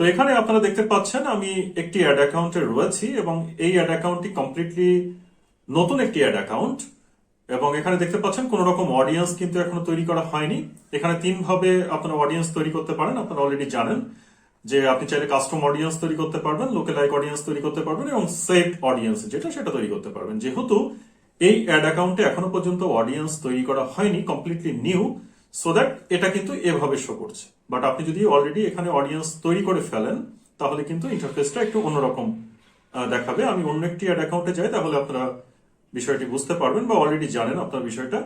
তো এখানে আপনারা দেখতে পাচ্ছেন, আমি একটি অ্যাড অ্যাকাউন্টে রয়েছি এবং এই অ্যাড অ্যাকাউন্টটি কমপ্লিটলি নতুন একটি অ্যাড অ্যাকাউন্ট এবং এখানে দেখতে পাচ্ছেন কোন রকম অডিয়েন্স কিন্তু এখনও তৈরি করা হয়নি। এখানে তিন ভাবে আপনারা অডিয়েন্স তৈরি করতে পারেন, আপনারা অলরেডি জানেন যে আপনি চাইলে কাস্টম অডিয়েন্স তৈরি করতে পারবেন লোকে লাইক অডিয়েন্স তৈরি করতে পারবেন এবং সেভড অডিয়েন্স যেটা সেটা তৈরি করতে পারবেন। যেহেতু এই অ্যাড অ্যাকাউন্টে এখনও পর্যন্ত অডিয়েন্স তৈরি করা হয়নি কমপ্লিটলি নিউ সো দ্যাট এটা কিন্তু এভাবে শো করছে। বাট আপনি যদি অলরেডি এখানে অডিয়েন্স তৈরি করে ফেলেন, তাহলে কিন্তু ইন্টারফেসটা একটু অন্যরকম দেখাবে। আমি অন্য একটি অ্যাড অ্যাকাউন্টে যাই, তাহলে আপনারা বিষয়টি বুঝতে পারবেন বা অলরেডি জানেন আপনার বিষয়টা।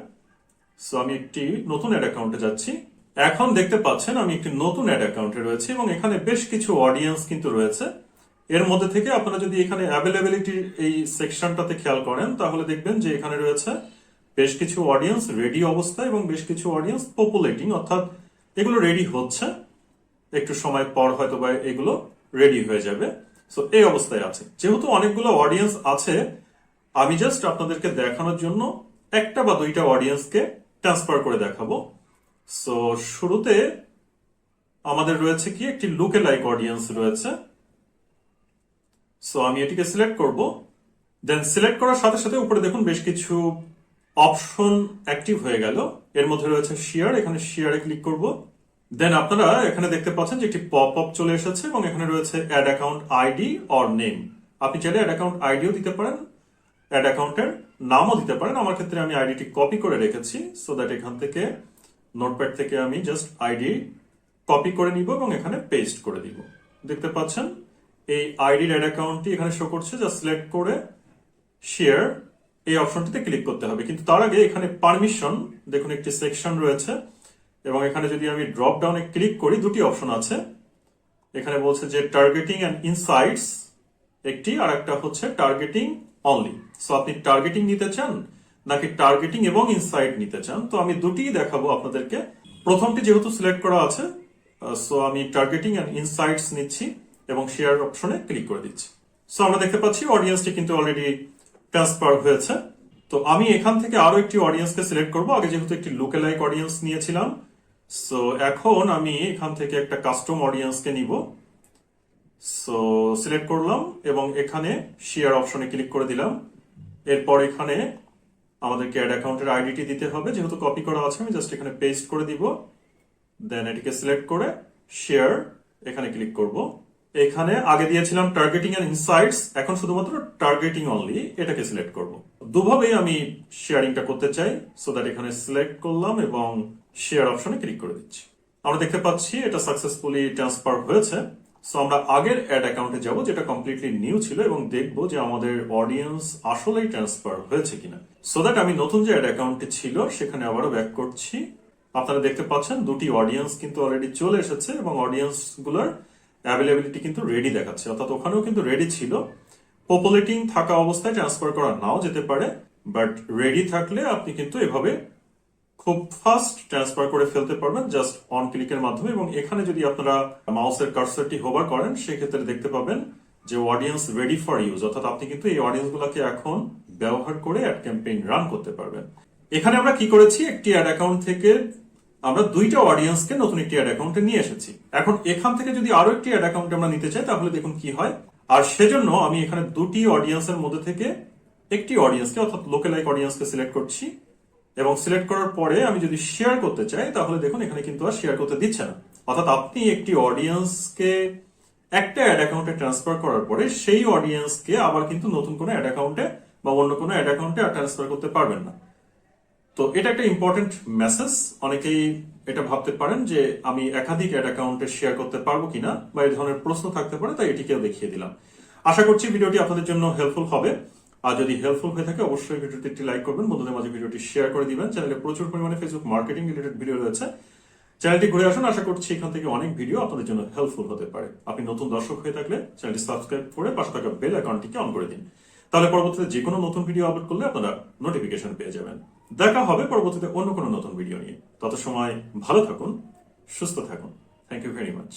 সো আমি একটি নতুন অ্যাড অ্যাকাউন্টে যাচ্ছি। এখন দেখতে পাচ্ছেন আমি একটি নতুন অ্যাড অ্যাকাউন্টে রয়েছে এবং এখানে বেশ কিছু অডিয়েন্স কিন্তু রয়েছে। এর মধ্যে থেকে আপনারা যদি এখানে অ্যাভেলেবিলিটি এই সেকশনটাতে খেয়াল করেন, তাহলে দেখবেন যে এখানে রয়েছে বেশ কিছু অডিয়েন্স রেডি অবস্থায় এবং বেশ কিছু অডিয়েন্স পপুলেটিং অর্থাৎ এগুলো রেডি হচ্ছে। একটু সময় পর হয়তো বা এগুলো রেডি হয়ে যাবে। সো এই অবস্থায় আছে। যেহেতু অনেকগুলো অডিয়েন্স আছে, আমি জাস্ট আপনাদেরকে দেখানোর জন্য একটা বা দুইটা অডিয়েন্সকে ট্রান্সফার করে দেখাবো। সো শুরুতে আমাদের রয়েছে কি? একটি লুকে লাইক অডিয়েন্স রয়েছে। সো আমি এটিকে সিলেক্ট করব। দেন সিলেক্ট করার সাথে সাথে উপরে দেখুন বেশ কিছু অপশন অ্যাক্টিভ হয়ে গেল। এর মধ্যে রয়েছে শেয়ার এখানে শেয়ারে ক্লিক করব। দেন আপনারা এখানে দেখতে পাচ্ছেন যে একটি পপ আপ চলে এসেছে এবং এখানে রয়েছে add account ID or name আপনি চাইলে অ্যাড অ্যাকাউন্ট আইডিও দিতে পারেন অ্যাড অ্যাকাউন্টের নামও দিতে পারেন। আমার ক্ষেত্রে আমি আইডিটি কপি করে রেখেছি সো দ্যাট এখান থেকে নোটপ্যাড থেকে আমি জাস্ট আইডি কপি করে নিব এবং এখানে পেস্ট করে দিব। দেখতে পাচ্ছেন, এই আইডির অ্যাড অ্যাকাউন্টটি এখানে শো করছে যা সিলেক্ট করে শেয়ার এই অপশনটিতে ক্লিক করতে হবে। কিন্তু তার আগে এখানে পারমিশন দেখুন একটি সেকশন রয়েছে, এবং এখানে যদি আমি ড্রপ ডাউনে ক্লিক করি, দুটি অপশন আছে। এখানে বলছে যে টার্গেটিং অ্যান্ড ইনসাইটস একটি আর একটা হচ্ছে টার্গেটিং অনলি সো আপনি টার্গেটিং নিতে চান, নাকি টার্গেটিং এবং ইনসাইট নিতে চান? তো আমি দুটিই দেখাবো আপনাদেরকে। প্রথমটি যেহেতু সিলেক্ট করা আছে সো আমি টার্গেটিং অ্যান্ড ইনসাইটস নিচ্ছি এবং শেয়ার অপশনে ক্লিক করে দিচ্ছি। সো আমরা দেখতে পাচ্ছি অডিয়েন্সটি কিন্তু অলরেডি ট্রান্সফার হয়েছে। তো আমি এখান থেকে আরও একটি অডিয়েন্সকে সিলেক্ট করব। আগে যেহেতু একটি লোকেলাইক অডিয়েন্স নিয়েছিলাম সো এখন আমি এখান থেকে একটা কাস্টম অডিয়েন্সকে নিব। সো সিলেক্ট করলাম এবং এখানে শেয়ার অপশনে ক্লিক করে দিলাম। এরপর এখানে আমাদেরকে অ্যাড অ্যাকাউন্টের আইডিটি দিতে হবে। যেহেতু কপি করা আছে, আমি জাস্ট এখানে পেস্ট করে দিব। দেন এটিকে সিলেক্ট করে শেয়ার এখানে ক্লিক করব। এখানে আগে দিয়েছিলাম টার্গেটিং এন্ড ইনসাইটস এখন শুধুমাত্র টার্গেটিং অনলি এটাকে সিলেক্ট করব। দুভাবেই আমি শেয়ারিংটা করতে চাই সো দ্যাট এখানে সিলেক্ট করলাম এবং শেয়ার অপশনে ক্লিক করে দিচ্ছি। আমরা দেখতে পাচ্ছি এটা সাকসেসফুলি ট্রান্সফার হয়েছে সো আমরা আগের অ্যাড অ্যাকাউন্টে যাব, যেটা কমপ্লিটলি নিউ ছিল, এবং দেখব যে আমাদের অডিয়েন্স আসলেই ট্রান্সফার হয়েছে কিনা। সো দ্যাট আমি নতুন যে অ্যাড অ্যাকাউন্টটি ছিল, সেখানে আবারও ব্যাক করছি। আপনারা দেখতে পাচ্ছেন দুটি অডিয়েন্স কিন্তু অলরেডি চলে এসেছে, এবং অডিয়েন্সগুলোর অ্যাভেলেবিলিটি কিন্তু রেডি দেখাচ্ছে। অর্থাৎ ওখানেও কিন্তু রেডি ছিল। পপুলেটিং থাকা অবস্থায় ট্রান্সফার করা নাও যেতে পারে বাট রেডি থাকলে আপনি কিন্তু এভাবে খুব ফাস্ট ট্রান্সফার করে ফেলতে পারবেন জাস্ট অন ক্লিকের মাধ্যমে। এবং এখানে যদি আপনারা মাউসের কার্সারটি হোভার করেন, সেক্ষেত্রে দেখতে পাবেন যে অডিয়েন্স রেডি ফর ইউজ অর্থাৎ আপনি কিন্তু এই অডিয়েন্স গুলাকে এখন ব্যবহার করে অ্যাড ক্যাম্পেইন রান করতে পারবেন। এখানে আমরা কি করেছি? একটি অ্যাড অ্যাকাউন্ট থেকে আমরা দুইটা অডিয়েন্সকে নতুন একটি অ্যাড অ্যাকাউন্টে নিয়ে এসেছি। এখন এখান থেকে যদি আরও একটি অ্যাড অ্যাকাউন্ট আমরা নিতে চাই, তাহলে দেখুন কি হয়। আর সেজন্য আমি এখানে দুটি অডিয়েন্সের মধ্যে থেকে একটি অডিয়েন্সকে অর্থাৎ লোকেলাইক অডিয়েন্সকে সিলেক্ট করছি। এবং সিলেক্ট করার পরে আমি যদি শেয়ার করতে চাই, তাহলে দেখুন এখানে কিন্তু আর শেয়ার করতে দিচ্ছে না। অর্থাৎ আপনি একটি অডিয়েন্সকে একটা অ্যাড অ্যাকাউন্টে ট্রান্সফার করার পরে সেই অডিয়েন্সকে আবার কিন্তু নতুন কোনো অ্যাড অ্যাকাউন্টে বা অন্য কোনো অ্যাড অ্যাকাউন্টে ট্রান্সফার করতে পারবেন না। তো এটা একটা ইম্পর্টেন্ট মেসেজ অনেকেই এটা ভাবতে পারেন যে আমি একাধিক অ্যাড অ্যাকাউন্টে শেয়ার করতে পারব কিনা বা এই ধরনের প্রশ্ন থাকতে পারে, তাই এটিকেও দেখিয়ে দিলাম। আশা করছি ভিডিওটি আপনাদের জন্য হেল্পফুল হবে। আর যদি হেল্পফুল হয়ে থাকে, অবশ্যই ভিডিওটি একটি লাইক করবেন, বন্ধুদের মাঝে ভিডিওটি শেয়ার করে দিবেন। চ্যানেলে প্রচুর পরিমাণে ফেসবুক মার্কেটিং রিলেটেড ভিডিও রয়েছে। চ্যানেলটি ঘুরে আসুন, আশা করছি এখান থেকে অনেক ভিডিও আপনাদের জন্য হেল্পফুল হতে পারে। আপনি নতুন দর্শক হয়ে থাকলে চ্যানেলটি সাবস্ক্রাইব করে পাশে থাকা বেল অ্যাকাউন্টটিকে অন করে দিন। তাহলে পরবর্তীতে যে কোনো নতুন ভিডিও আপলোড করলে আপনারা নোটিফিকেশন পেয়ে যাবেন। দেখা হবে পরবর্তীতে অন্য কোনো নতুন ভিডিও নিয়ে। তত সময় ভালো থাকুন, সুস্থ থাকুন। Thank you very much